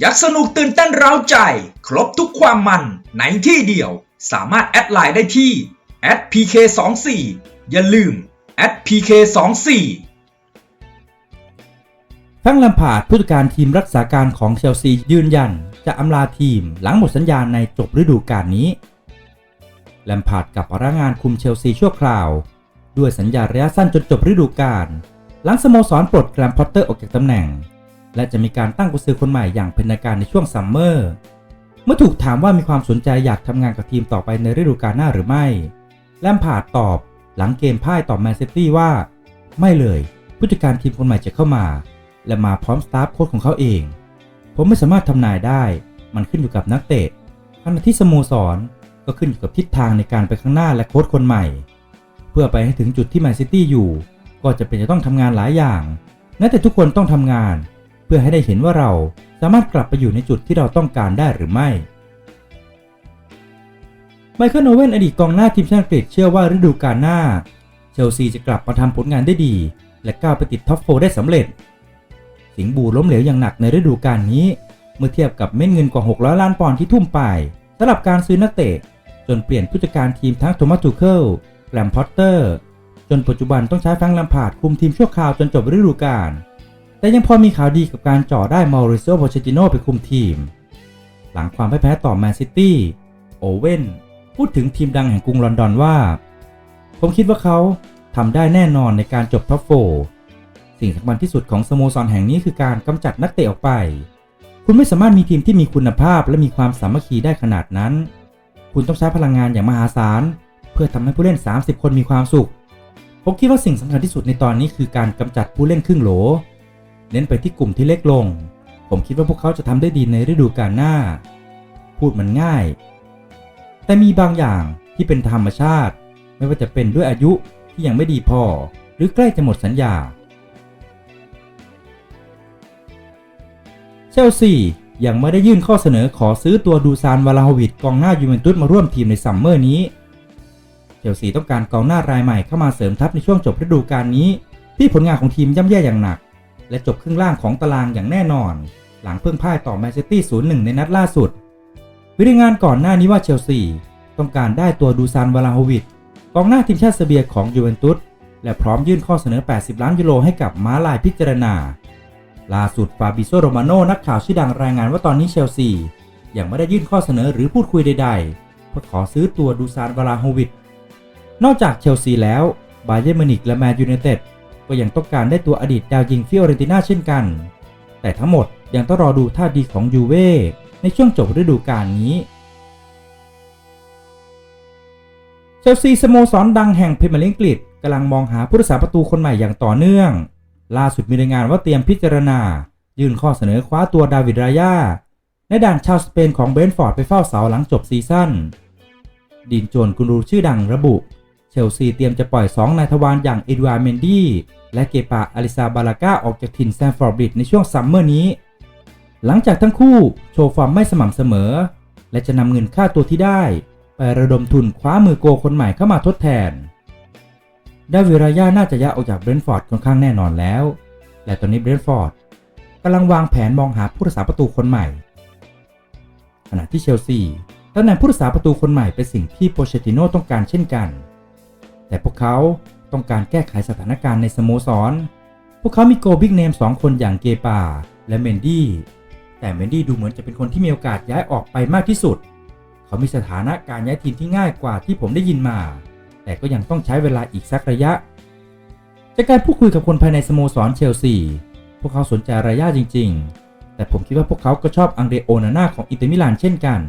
ยักสนุกตื่นเต้นเร้าใจ ครบทุกความมันในที่เดียว สามารถแอดไลน์ได้ที่ @pk24 อย่าลืม @pk24 แฟรงค์แลมพาร์ดผู้จัดการทีมรักษาการของเชลซียืนยัน จะอำลาทีมหลังหมดสัญญาในจบฤดูกาลนี้แลมพาร์ดกับพนักงานคุมเชลซีชั่วคราว ด้วยสัญญาระยะสั้นจนจบฤดูกาลหลังสโมสรปลดแกรมพอตเตอร์ออกจากตำแหน่ง และจะมีการตั้งกุญซือคนใหม่อย่างเป็นทางการในช่วงซัมเมอร์ เมื่อถูกถามว่ามีความสนใจอยากทำงานกับทีมต่อไปในฤดูกาลหน้าหรือไม่ แลมพาร์ดตอบหลังเกมพ่ายต่อแมนซิตี้ว่า ไม่เลย ผู้จัดการทีมคนใหม่จะเข้ามา และมาพร้อมสตาฟโค้ชของเขาเอง ผมไม่สามารถทำนายได้ มันขึ้นอยู่กับนักเตะขณะที่สโมสรก็ขึ้นอยู่กับทิศทางในการไปข้างหน้าและโค้ชคนใหม่ เพื่อไปให้ถึงจุดที่แมนซิตี้อยู่ ก็จะเป็นจะต้องทำงานหลายอย่างและแต่ทุกคนต้องทำงาน พื่อให้ได้เห็นว่าเราสามารถกลับไปอยู่ในจุดที่เราต้องการได้หรือไม่ไมเคิลโอเว่นอดีตกองหน้าทีมชาติอังกฤษเชื่อว่าฤดูกาลหน้า เชลซีจะกลับมาทำผลงานได้ดี และก้าวไปติดท็อปโฟได้สำเร็จ สิงบูล้มเหลวอย่างหนักในฤดูกาลนี้ เมื่อเทียบกับเม็ดเงินกว่า 600 ล้านปอนด์ที่ทุ่มไปสำหรับการซื้อนักเตะ จนเปลี่ยนผู้จัดการทีมทั้งโทมัสทูเคิลแกรมพอตเตอร์ จนปัจจุบันต้องใช้แฟรงลมพาร์ดคุมทีมชั่วคราวจนจบฤดูกาล แต่ยังพอมีข่าวดีกับการจ่อได้มาริโซโพเชติโนไปคุมทีม หลังความพ่ายแพ้ต่อแมนซิตี้ โอเว่นพูดถึงทีมดังแห่งกรุงลอนดอนว่า ผมคิดว่าเขาทำได้แน่นอนในการจบท็อปโฟร์สิ่งสำคัญที่สุดของสโมสรแห่งนี้คือการกำจัดนักเตะออกไป คุณไม่สามารถมีทีมที่มีคุณภาพและมีความสามัคคีได้ขนาดนั้น คุณต้องใช้พลังงานอย่างมหาศาล เพื่อทำให้ผู้เล่น 30 คนมีความสุข ผมคิดว่าสิ่งสำคัญที่สุดในตอนนี้คือการกำจัดผู้เล่นครึ่งโหล เน้นไปที่กลุ่มที่เล็กลง ผมคิดว่าพวกเขาจะทำได้ดีในฤดูกาลหน้า พูดมันง่าย แต่มีบางอย่างที่เป็นธรรมชาติ ไม่ว่าจะเป็นด้วยอายุที่ยังไม่ดีพอ หรือใกล้จะหมดสัญญา เชลซียังไม่ได้ยื่นข้อเสนอขอซื้อตัวดูซานวาลาโฮวิดกองหน้ายูเวนตุสมาร่วมทีมในซัมเมอร์นี้ เชลซีต้องการกองหน้ารายใหม่เข้ามาเสริมทัพในช่วงจบฤดูกาลนี้ ที่ผลงานของทีมย่ำแย่อย่างหนัก และจบครึ่งล่างของตารางอย่างแน่นอน หลังเพิ่งพ่ายต่อแมนเชสเตอร์0-1ในนัดล่าสุด วิธีงานก่อนหน้านี้ว่าเชลซีต้องการได้ตัวดูซานวาลาโฮวิดกองหน้าทีมชาติเซเบียของยูเวนตุสและพร้อมยื่นข้อเสนอ 80 ล้านยูโรให้กับม้าลายพิจารณา ล่าสุดฟาบิโซโรมาโนนักข่าวชื่อดังรายงานว่าตอนนี้เชลซียังไม่ได้ยื่นข้อเสนอหรือพูดคุยใดๆ เพื่อขอซื้อตัวดูซานวาลาโฮวิดนอกจากเชลซีแล้วบาเยอร์มิวนิกและแมนยูไนเต็ด ก็ยังต้องการได้ตัวอดีตดาวยิงฟิโอเรนติน่าเช่นกัน แต่ทั้งหมดยังต้องรอดูท่าดีของยูเว่ในช่วงจบฤดูกาลนี้เชลซีสโมสรดังแห่งพรีเมียร์ลีกอังกฤษกำลังมองหาผู้รักษาประตูคนใหม่อย่างต่อเนื่อง ล่าสุดมีรายงานว่าเตรียมพิจารณา ยื่นข้อเสนอคว้าตัวดาวิดรายาในด่านชาวสเปนของเบรนฟอร์ดไปเฝ้าเสาหลังจบซีซั่นดินโจนกุรูชื่อดังระบุ เชลซีเตรียมจะปล่อย 2 นายทวารอย่างเอ็ดวาร์เมนดี้และเกปาอาริซาบาลาก้าออกจากถิ่นแซนฟอร์ดบริดในช่วงซัมเมอร์นี้ หลังจากทั้งคู่โชว์ฟอร์มไม่สม่ำเสมอ และจะนำเงินค่าตัวที่ได้ ไประดมทุนคว้ามือโกคนใหม่เข้ามาทดแทน ดาวิรายาน่าจะย้ายออกจากเบรนท์ฟอร์ดค่อนข้างแน่นอนแล้ว และตอนนี้เบรนท์ฟอร์ดกำลังวางแผนมองหาผู้รักษาประตูคนใหม่ ขณะที่เชลซีตำแหน่งผู้รักษาประตูคนใหม่เป็นสิ่งที่โปเชติโน่ต้องการเช่นกัน แต่พวกเขาต้องการแก้ไขสถานการณ์ในสโมสร พวกเขามีโกบิ๊กเนมสองคนอย่างเกปาและเมนดี้ แต่เมนดี้ดูเหมือนจะเป็นคนที่มีโอกาสย้ายออกไปมากที่สุด เขามีสถานะการย้ายทีมที่ง่ายกว่าที่ผมได้ยินมา แต่ก็ยังต้องใช้เวลาอีกสักระยะ จากการพูดคุยกับคนภายในสโมสรเชลซี พวกเขาสนใจรายาจริง ๆ แต่ผมคิดว่าพวกเขาก็ชอบอังเดโอนาน่าของอินเตอร์มิลานเช่นกัน